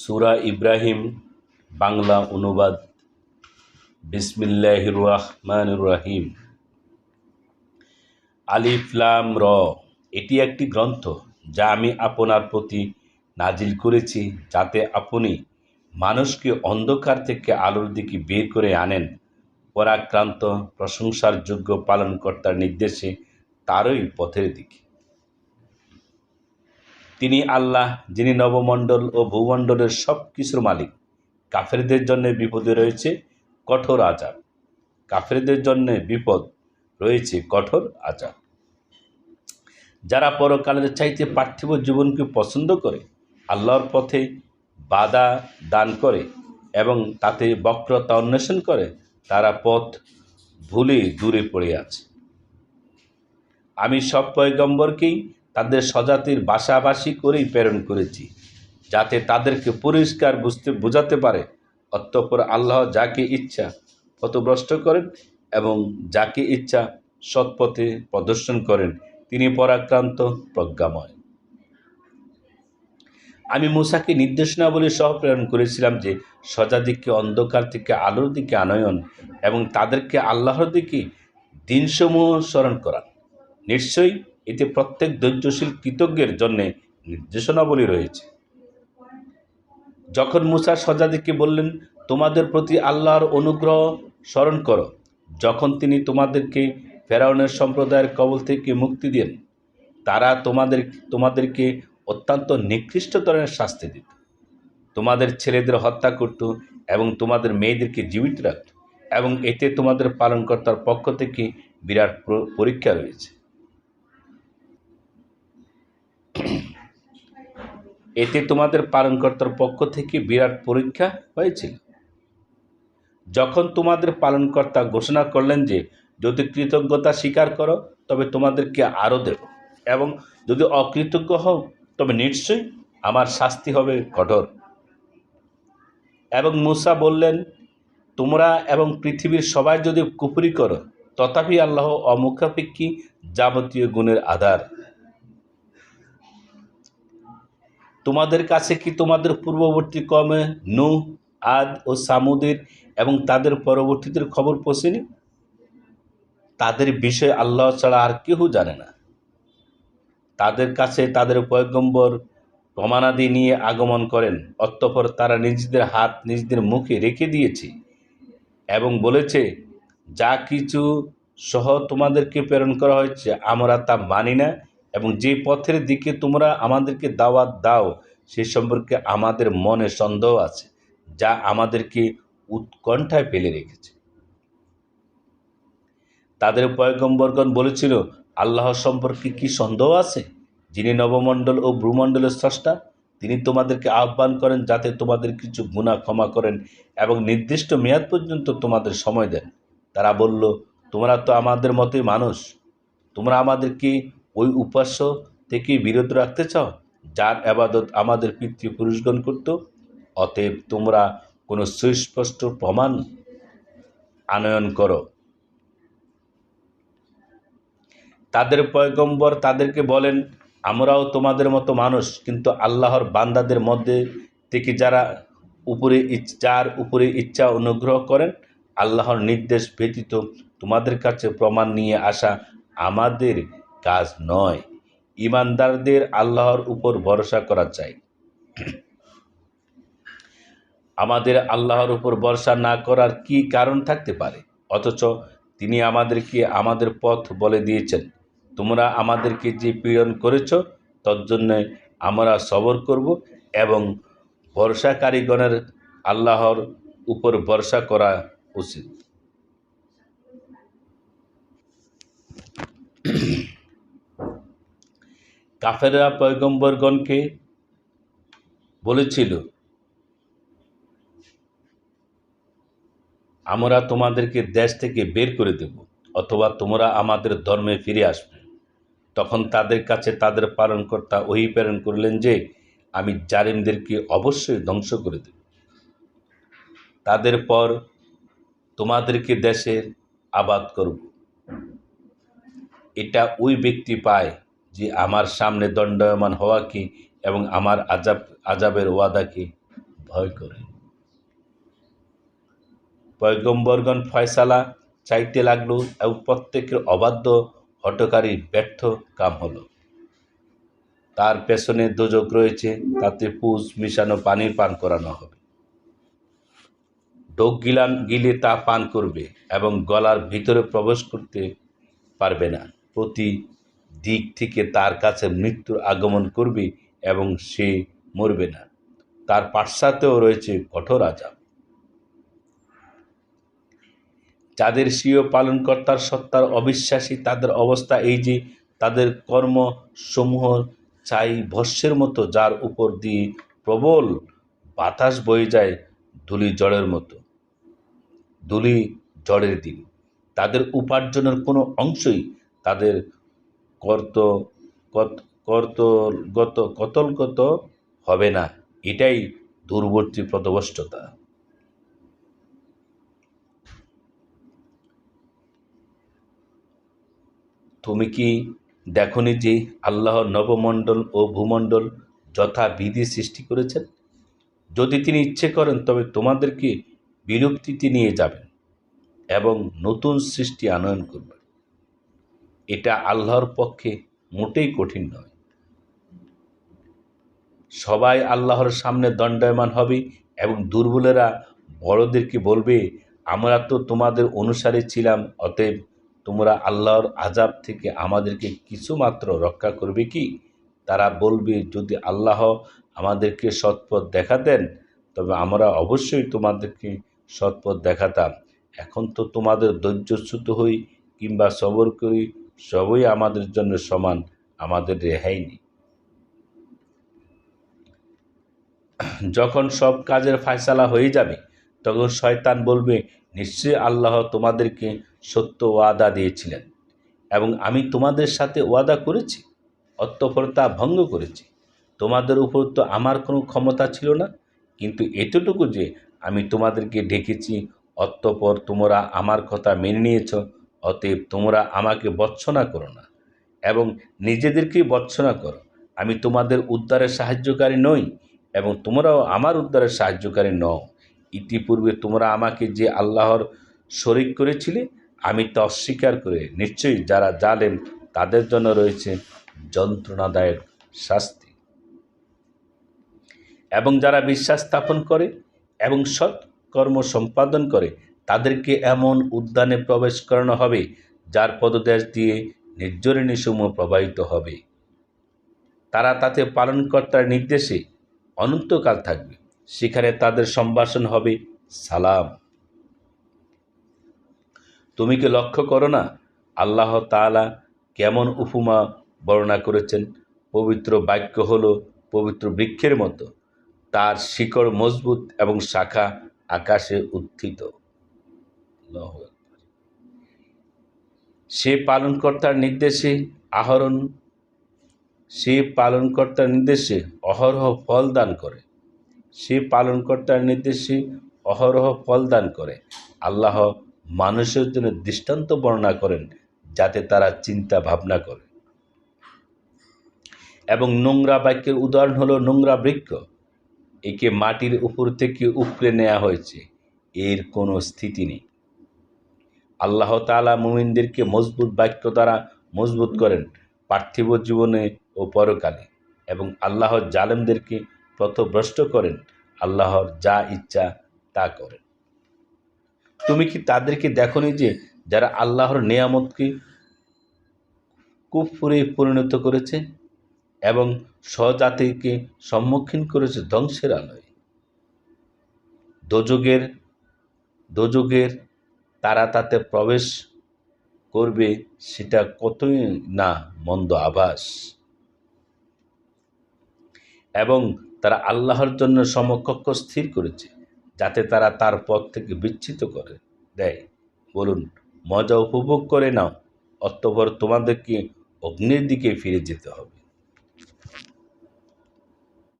সূরা ইব্রাহিম, বাংলা অনুবাদ। বিসমিল্লাহির রহমানির রহিম আলিফ লাম র, এটি একটি গ্রন্থ যা আমি আপনার প্রতি নাজিল করেছি যাতে আপনি মানুষকে অন্ধকার থেকে আলোর দিকে বের করে আনেন। পরাক্রান্ত প্রশংসার যোগ্য পালনকর্তার নির্দেশে তারই পথের দিকে। তিনি আল্লাহ, যিনি নবমণ্ডল ও ভূমণ্ডলের সব কিছুর মালিক। কাফেরদের জন্য বিপদে রয়েছে কঠোর আজাব। কাফেরদের জন্য বিপদ রয়েছে কঠোর আজাব। যারা পরকালের চাইতে পার্থিব জীবনকে পছন্দ করে, আল্লাহর পথে বাধা দান করে এবং তাতে বক্রতা অন্বেষণ করে, তারা পথ ভুলে দূরে পড়ে আছে। আমি সব পয়গম্বরকেই তাদের স্বজাতির বাসাবাসী করেই প্রেরণ করেছি, যাতে তাদেরকে পরিষ্কার বুঝতে, বোঝাতে পারে অতঃপর আল্লাহ যাকে ইচ্ছা পথভ্রষ্ট করেন এবং যাকে ইচ্ছা সৎপথে প্রদর্শন করেন, তিনি পরাক্রান্ত, প্রজ্ঞাময়। আমি মূসাকে নির্দেশনাবলী সহ প্রেরণ করেছিলাম যে স্বজাদিকে অন্ধকার থেকে আলোর দিকে আনয়ন এবং তাদেরকে আল্লাহর দিকে দিনসমূহ স্মরণ করান। নিশ্চয়ই এতে প্রত্যেক ধৈর্যশীল কৃতজ্ঞের জন্যে নির্দেশনাবলী রয়েছে। যখন মুসা সজাদিকে বললেন, তোমাদের প্রতি আল্লাহর অনুগ্রহ স্মরণ করো। যখন তিনি তোমাদেরকে ফেরাউনের সম্প্রদায়ের কবল থেকে মুক্তি দেন, তারা তোমাদের, তোমাদেরকে অত্যন্ত নিকৃষ্ট ধরনের শাস্তি দিত। তোমাদের ছেলেদের হত্যা করত এবং তোমাদের মেয়েদেরকে জীবিত রাখত এবং এতে তোমাদের পালনকর্তার পক্ষ থেকে বিরাট পরীক্ষা রয়েছে। এতে তোমাদের পালনকর্তার পক্ষ থেকে বিরাট পরীক্ষা হয়েছিল। যখন তোমাদের পালনকর্তা ঘোষণা করলেন যে, যদি কৃতজ্ঞতা স্বীকার করো, তবে তোমাদেরকে আরও দেব এবং যদি অকৃতজ্ঞ হও, তবে নিশ্চয়ই আমার শাস্তি হবে কঠোর। এবং মুসা বললেন, তোমরা এবং পৃথিবীর সবাই যদি কুপুরি করো, তথাপি আল্লাহ অমুখাপেক্ষী যাবতীয় গুণের আধার। তোমাদের কাছে কি তোমাদের পূর্ববর্তী কমে নু, আদ ও সামুদের এবং তাদের পরবর্তীদের খবর পৌঁছেনি? তাদের বিষয়ে আল্লাহ ছাড়া আর কেউ জানে না। তাদের কাছে তাদের পয়গম্বর প্রমাণাদি নিয়ে আগমন করেন, অতঃপর তারা নিজেদের হাত নিজেদের মুখে রেখে দিয়েছে এবং বলেছে, যা কিছু সহ তোমাদেরকে প্রেরণ করা হয়েছে, আমরা তা মানি না। এবং যে পথের দিকে তোমরা আমাদেরকে দাওয়াত দাও, সে সম্পর্কে আমাদের মনে সন্দেহ আছে, যা আমাদেরকে উৎকণ্ঠায় ফেলে রেখেছে। তাদের পয়গম্বরগণ বলেছিল, আল্লাহ সম্পর্কে কি সন্দেহ আছে? যিনি নবমণ্ডল ও ভ্রুমণ্ডলের স্রষ্টা, তিনি তোমাদেরকে আহ্বান করেন যাতে তোমাদের কিছু গুণা ক্ষমা করেন এবং নির্দিষ্ট মেয়াদ পর্যন্ত তোমাদের সময় দেন। তারা বলল, তোমরা তো আমাদের মতোই মানুষ। তোমরা আমাদেরকে ওই উপাস্য থেকে বিরত রাখতে চাও? যার আবাদত আমাদের পিতৃপুরুষগণ করত। অতএব তোমরা কোনো সুস্পষ্ট প্রমাণ আনয়ন করো। তাদের পয়গম্বর তাদেরকে বলেন, আমরাও তোমাদের মতো মানুষ, কিন্তু আল্লাহর বান্দাদের মধ্যে থেকে যারা উপরে যার উপরে ইচ্ছা অনুগ্রহ করেন, আল্লাহর নির্দেশ ব্যতীত তোমাদের কাছে প্রমাণ নিয়ে আসা আমাদের কাজ নয়। ইমানদারদের আল্লাহর উপর ভরসা করা চাই। আমাদের আল্লাহর উপর ভরসা না করার কি কারণ থাকতে পারে? অথচ তিনি আমাদেরকে আমাদের পথ বলে দিয়েছেন। তোমরা আমাদেরকে যে পীড়ন করেছ, তজ্জন্য আমরা সবর করব এবং ভরসাকারীগণের আল্লাহর উপর ভরসা করা উচিত। কাফেররা পয়গম্বরগণকে বলেছিল, আমরা তোমাদেরকে দেশ থেকে বের করে দেব, অথবা তোমরা আমাদের ধর্মে ফিরে আসবে। তখন তাদের কাছে তাদের পালনকর্তা ওই প্রেরণ করলেন যে, আমি জালিমদেরকে অবশ্যই ধ্বংস করে দেব। তাদের পর তোমাদেরকে দেশের আবাদ করব। এটা ওই ব্যক্তি পায় যে আমার সামনে দণ্ডায়মান হওয়াকে এবং আমার আজাব, আজাবের ওয়াদাকে ভয় করে। পয়গম্বরগণ ফয়সালা চাইতে লাগল এবং প্রত্যেকের অবাধ্য হটকারী ব্যর্থ কাম হলো। তার পেছনে দোজক রয়েছে, তাতে পুষ মিশানো, পানির পান করানো হবে। ডোক গিলান, গিলে তা পান করবে এবং গলার ভিতরে প্রবেশ করতে পারবে না। প্রতি দিক থেকে তার কাছে মৃত্যুর আগমন করবে এবং সে মরবে না। তার পাশ্চাত্যেও রয়েছে কঠোর আজাব যাদের স্বীয় পালনকর্তার সত্তার অবিশ্বাসী, তাদের অবস্থা এই যে তাদের কর্মসমূহ চাই ভস্যের মতো, যার উপর দিয়ে প্রবল বাতাস বয়ে যায় ধুলি জড়ের মতো। ধুলি জড়ের দিন। তাদের উপার্জনের কোনো অংশই তাদের কর্ত কর্তগত কতলগত হবে না। এটাই দূরবর্তী প্রদবষ্টতা। তুমি কি দেখনি যে আল্লাহ নবমণ্ডল ও ভূমণ্ডল যথা বিধি সৃষ্টি করেছেন? যদি তিনি ইচ্ছে করেন, তবে তোমাদেরকে বিলুপ্তিতে নিয়ে যাবেন এবং নতুন সৃষ্টি আনয়ন করবেন। এটা আল্লাহর পক্ষে মোটেই কঠিন নয়। সবাই আল্লাহর সামনে দণ্ডায়মান হবে এবং দুর্বলেরা বড়দেরকে বলবে, আমরা তো তোমাদের অনুসারে ছিলাম, অতএব তোমরা আল্লাহর আজাব থেকে আমাদেরকে কিছুমাত্র রক্ষা করবে কি? তারা বলবে, যদি আল্লাহ আমাদেরকে সৎপথ দেখাতেন, তবে আমরা অবশ্যই তোমাদেরকে সৎপথ দেখাতাম। এখন তো তোমাদের ধৈর্যচ্যুত হই কিংবা সবর করি সবই আমাদের জন্য সমান, আমাদের রেহাই নেই। যখন সব কাজের ফায়সালা হয়ে যাবে, তখন শয়তান বলবে, নিশ্চয়ই আল্লাহ তোমাদেরকে সত্য ওয়াদা দিয়েছিলেন এবং আমি তোমাদের সাথে ওয়াদা করেছি, অতঃপর তা ভঙ্গ করেছি। তোমাদের উপর তো আমার কোনো ক্ষমতা ছিল না, কিন্তু এতটুকু যে আমি তোমাদেরকে ডেকেছি, অতঃপর তোমরা আমার কথা মেনে নিয়েছ অতএব তোমরা আমাকে বৎসনা করো না এবং নিজেদেরকেই বৎসনা করো। আমি তোমাদের উদ্ধারের সাহায্যকারী নই এবং তোমরাও আমার উদ্ধারের সাহায্যকারী নও। ইতিপূর্বে তোমরা আমাকে যে আল্লাহর শরিক করেছিলে, আমি তা অস্বীকার করে নিশ্চয়ই যারা জালেম, তাদের জন্য রয়েছে যন্ত্রণাদায়ক শাস্তি। এবং যারা বিশ্বাস স্থাপন করে এবং সৎ কর্ম সম্পাদন করে তাদেরকে এমন উদ্যানে প্রবেশ করানো হবে, যার পদদেশ দিয়ে নির্জরিণীসমূহ প্রবাহিত হবে। তারা তাতে পালনকর্তার নির্দেশে অনন্তকাল থাকবে। সেখানে তাদের সম্ভাষণ হবে সালাম। তুমি কি লক্ষ্য করো না, আল্লাহ তাআলা কেমন উপমা বর্ণনা করেছেন? পবিত্র বাক্য হল পবিত্র বৃক্ষের মতো। তার শিকড় মজবুত এবং শাখা আকাশে উত্থিত। সে পালনকর্তার নির্দেশে আহরণ সে পালনকর্তার নির্দেশে অহরহ ফল দান করে সে পালনকর্তার নির্দেশে অহরহ ফল দান করে, আল্লাহ মানুষের জন্য দৃষ্টান্ত বর্ণনা করেন যাতে তারা চিন্তা ভাবনা করে। এবং নোংরা বাক্যের উদাহরণ হলো নোংরা বৃক্ষ, একে মাটির উপর থেকে উপড়ে নেওয়া হয়েছে, এর কোনো স্থিতি নেই। আল্লাহ তাআলা মুমিনদেরকে মজবুত বাক্য দ্বারা মজবুত করেন পার্থিব জীবনে ও পরকালে এবং আল্লাহর জালেমদেরকে পথভ্রষ্ট করেন। আল্লাহর যা ইচ্ছা তা করেন। তুমি কি তাদেরকে দেখনি যে যারা আল্লাহর নিয়ামতকে কুফরে পরিণত করেছে এবং স্বজাতিকে সম্মুখীন করেছে ধ্বংসের আলোয়? দোযোগের দোযোগের তারা তাতে প্রবেশ করবে সেটা কতই না মন্দ আভাস। এবং তারা আল্লাহর জন্য সমকক্ষ স্থির করেছে, যাতে তারা তার পথ থেকে বিচ্ছিত করে। দেয়, বলুন, মজা উপভোগ করে নাও, অতঃপর তোমাদেরকে অগ্নির দিকে ফিরে যেতে হবে।